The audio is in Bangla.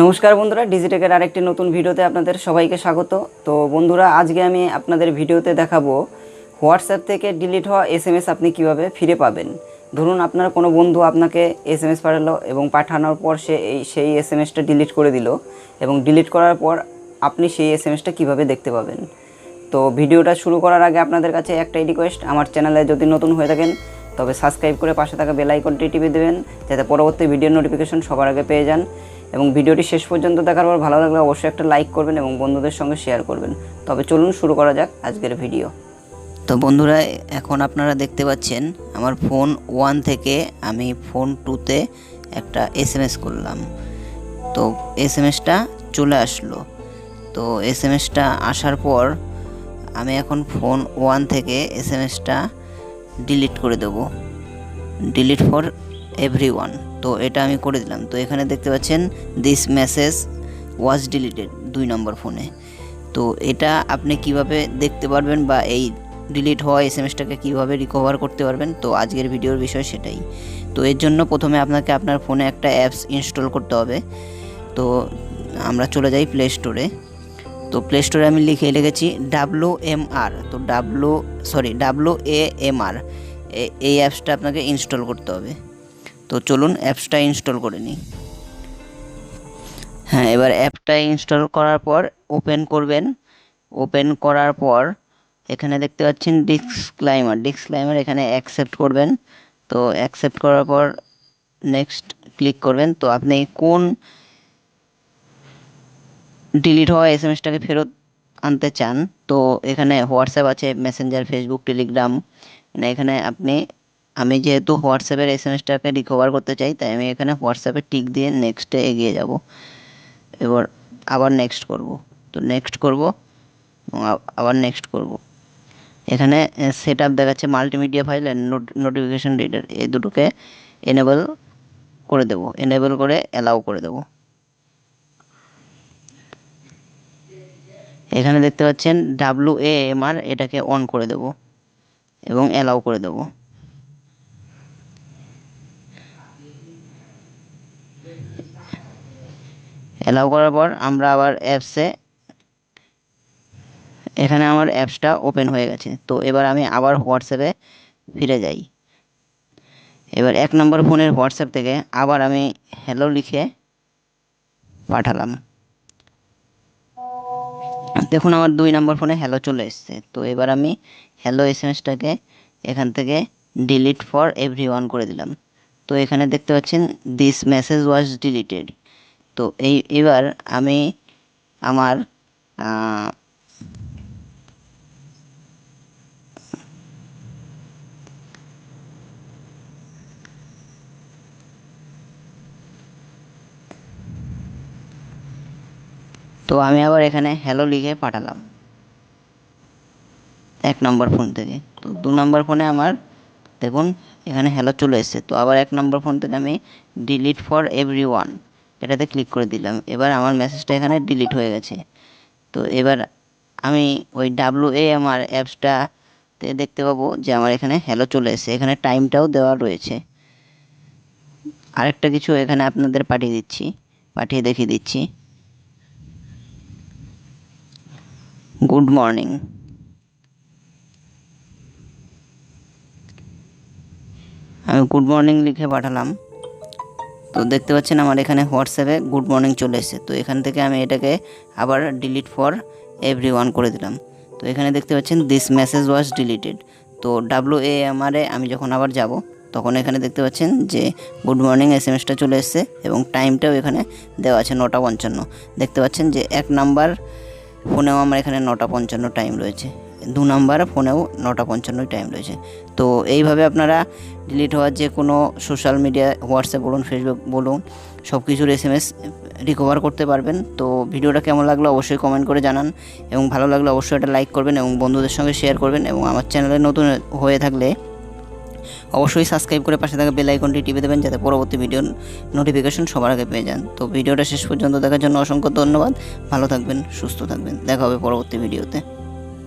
নমস্কার বন্ধুরা ডিজিটেকের আরেকটি নতুন ভিডিওতে আপনাদের সবাইকে স্বাগত। তো বন্ধুরা, আজকে আমি আপনাদের ভিডিওতে দেখাবো হোয়াটসঅ্যাপ থেকে ডিলিট হওয়া এস এম এস আপনি কীভাবে ফিরে পাবেন। ধরুন, আপনার কোনো বন্ধু আপনাকে এস পাঠালো এবং পাঠানোর পর সে এই, সেই এস এম এসটা ডিলিট করে দিল এবং ডিলিট করার পর আপনি সেই এস এম এসটা কীভাবে দেখতে পাবেন। তো ভিডিওটা শুরু করার আগে আপনাদের কাছে একটাই রিকোয়েস্ট আমার চ্যানেলে যদি নতুন হয়ে থাকেন তবে সাবস্ক্রাইব করে পাশে থাকা বেল আইকনটি টিপে দেবেন, যাতে পরবর্তী ভিডিওর নোটিফিকেশন সবার আগে পেয়ে যান। এবং ভিডিওটি শেষ পর্যন্ত দেখার পর ভালো লাগলে অবশ্যই একটা লাইক করবেন এবং বন্ধুদের সঙ্গে শেয়ার করবেন। তবে চলুন শুরু করা যাক আজকের ভিডিও তো বন্ধুরা, এখন আপনারা দেখতে পাচ্ছেন, আমার ফোন ওয়ান থেকে আমি ফোন টুতে একটা এস এম এস করলাম। তো এস এম এসটা চলে আসলো। তো এস এম এসটা আসার পর আমি এখন ফোন ওয়ান থেকে এস এম এসটা ডিলিট করে দেবো। ডিলিট ফর এভরি তো এটা আমি করে দিলাম। তো এখানে দেখতে পাচ্ছেন দিস মেসেজ ওয়াজ ডিলিটেড দুই নম্বর ফোনে। তো এটা আপনি কীভাবে দেখতে পারবেন বা এই ডিলিট হওয়া এস এম কীভাবে রিকভার করতে পারবেন? তো আজকের ভিডিওর বিষয় সেটাই। তো এর জন্য প্রথমে আপনাকে আপনার ফোনে একটা অ্যাপস ইনস্টল করতে হবে। তো আমরা চলে যাই প্লে স্টোরে তো প্লে স্টোরে আমি লিখে লিখেছি ডাব্লু এম আর তো W sorry W A M R এই অ্যাপসটা আপনাকে ইনস্টল করতে হবে। তো চলুন অ্যাপসটা ইনস্টল করে নিই। হ্যাঁ এবার অ্যাপটা ইনস্টল করার পর ওপেন করবেন। ওপেন করার পর এখানে দেখতে পাচ্ছেন ডিসক্লাইমার ডিসক্লাইমার এখানে অ্যাকসেপ্ট করবেন। তো অ্যাকসেপ্ট করার পর নেক্সট ক্লিক করবেন। তো আপনি কোন ডিলিট হওয়া এস ফেরত আনতে চান, তো এখানে হোয়াটসঅ্যাপ আছে মেসেঞ্জার ফেসবুক টেলিগ্রাম এখানে আপনি, আমি যেহেতু হোয়াটসঅ্যাপের এস রিকভার করতে চাই, তাই আমি এখানে হোয়াটসঅ্যাপে টিক দিয়ে নেক্সটে এগিয়ে যাব। এবার আবার নেক্সট করব। তো নেক্সট করব আবার নেক্সট করব। এখানে সেট আপ দেখাচ্ছে multimedia file and notification reader এই দুটোকে এনেবল করে দেবো। এনেবল করে অ্যালাউ করে দেবো। এখানে দেখতে পাচ্ছেন ডাব্লু এ এম আর এটাকে অন করে দেব এবং অ্যালাউ করে দেব। অ্যালাউ করার পর আমরা আবার অ্যাপসে এখানে আমার অ্যাপসটা ওপেন হয়ে গেছে। তো এবার আমি আবার হোয়াটসঅ্যাপে ফিরে যাই। এবার এক নম্বর ফোনের হোয়াটসঅ্যাপ থেকে আবার আমি হ্যালো লিখে পাঠালাম। দেখুন, আমার দুই নম্বর ফোনে হ্যালো চলে এসছে। তো এবার আমি হ্যালো এস এম এসটাকে এখান থেকে ডিলিট ফর এভরি ওয়ান করে দিলাম। তো এখানে দেখতে পাচ্ছেন দিস মেসেজ ওয়াজ ডিলিটেড তো এই, এবার আমি আমার তো আমি আবার এখানে হ্যালো লিখে পাঠালাম। এক নম্বর ফোন থেকে। তো দু নম্বর ফোনে আমার, দেখুন, এখানে হ্যালো চলে এসেছে। তো আবার এক নম্বর ফোন থেকে আমি ডিলিট ফর এভরি ওয়ান এটাতে ক্লিক করে দিলাম। এবার আমার মেসেজটা এখানে ডিলিট হয়ে গেছে। তো এবার আমি ওই ডাব্লু এ আমার অ্যাপসটাতে দেখতে পাবো যে আমার এখানে হ্যালো চলে এসেছে। এখানে টাইমটাও দেওয়া রয়েছে। আরেকটা কিছু এখানে আপনাদের পাঠিয়ে দিচ্ছি, পাঠিয়ে দেখিয়ে দিচ্ছি। Good morning. আমি গুড মর্নিং লিখে পাঠালাম। তো দেখতে পাচ্ছেন আমার এখানে হোয়াটসঅ্যাপে গুড মর্নিং চলে এসেছে। তো এখান থেকে আমি এটাকে আবার ডিলিট ফর এভরি ওয়ান করে দিলাম। তো এখানে দেখতে পাচ্ছেন দিস মেসেজ ওয়াজ ডিলিটেড তো ডাব্লু এ এমআরে আমি যখন আবার যাব, তখন এখানে দেখতে পাচ্ছেন যে গুড মর্নিং এস এম এসটা চলে এসেছে এবং টাইমটাও এখানে দেওয়া আছে নটা পঞ্চান্ন। দেখতে পাচ্ছেন যে এক নাম্বার ফোনেও আমার এখানে নটা পঞ্চান্ন টাইম রয়েছে। দু নাম্বার ফোনেও নটা পঞ্চান্নই টাইম রয়েছে। তো এইভাবে আপনারা ডিলিট হওয়ার যে কোনো সোশ্যাল মিডিয়া হোয়াটসঅ্যাপ বলুন ফেসবুক বলুন সব কিছুর এস এম এস রিকভার করতে পারবেন। তো ভিডিওটা কেমন লাগল অবশ্যই কমেন্ট করে জানান এবং ভালো লাগলে অবশ্যই এটা লাইক করবেন এবং বন্ধুদের সঙ্গে শেয়ার করবেন এবং আমার চ্যানেলে নতুন হয়ে থাকলে অবশ্যই সাবস্ক্রাইব করে পাশে থাকা বেল আইকনটি টিপে দেবেন যাতে পরবর্তী ভিডিওর নোটিফিকেশন সবার আগে পেয়ে যান। তো ভিডিওটা শেষ পর্যন্ত দেখার জন্য অসংখ্য ধন্যবাদ। ভালো থাকবেন, সুস্থ থাকবেন। দেখা হবে পরবর্তী ভিডিওতে